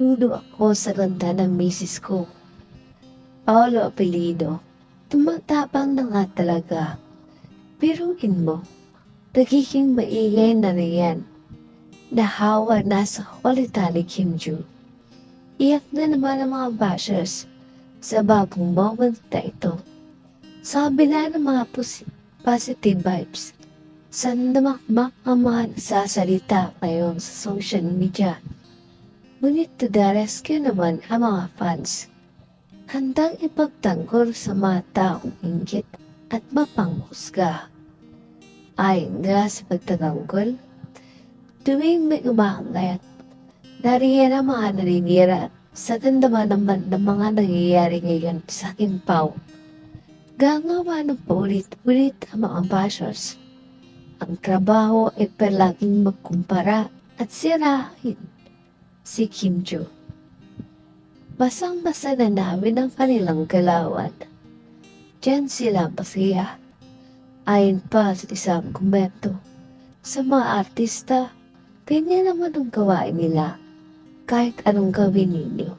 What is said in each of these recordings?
Saludo ako sa ganda ng misis ko. Paolo apelido. Tumatapang na nga talaga. Biruin mo, nagiging maingay na riyan. Nahawa na sa kwalita ni Kim Joo. Iyak na naman ang mga bashers sa bagong moment na ito. Sa kabila ng mga posi- positive vibes, sandamakmak ang mga nasasalita ngayon sa social media. Ngunit to the rescue naman ang mga fans. Handang ipagtanggol sa mga taong inggit at mapanghusga. Ayon nga sa pagtatanggol, tuwing may umaangat, nariyan ang mga naninira sa dandaman naman ng mga nangyayari ngayon sa Kimpaw. Gagawa ng paulit-ulit ang mga bashers. Ang trabaho ay palaging magkumpara at sirahin si Kim Jo. Basang-basa na namin ang kanilang galawan. Diyan sila masaya. Ayon pa sa isang komento, sa mga artista, ganyan naman ang gawain nila kahit anong gawin ninyo.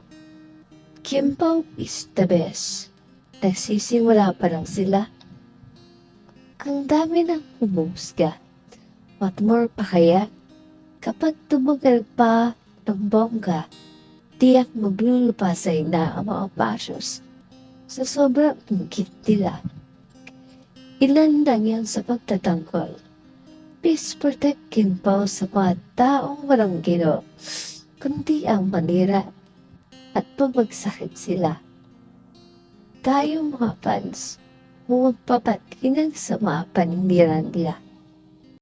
Kim Pao is the best. Nagsisimula pa lang sila. Ang dami ng umusga. What more pa kaya? Kapag tumugal pa ng bongga, tiyak maglulupasay na ang mga bashers sa sobrang ingit nila. Ilan lang yan sa pagtatanggol. Please protect Kim Pao sa mga taong walang gino, kundi ang manira at pamagsakit sila. Tayo mga fans, huwag papatingin sa mga paninira nila.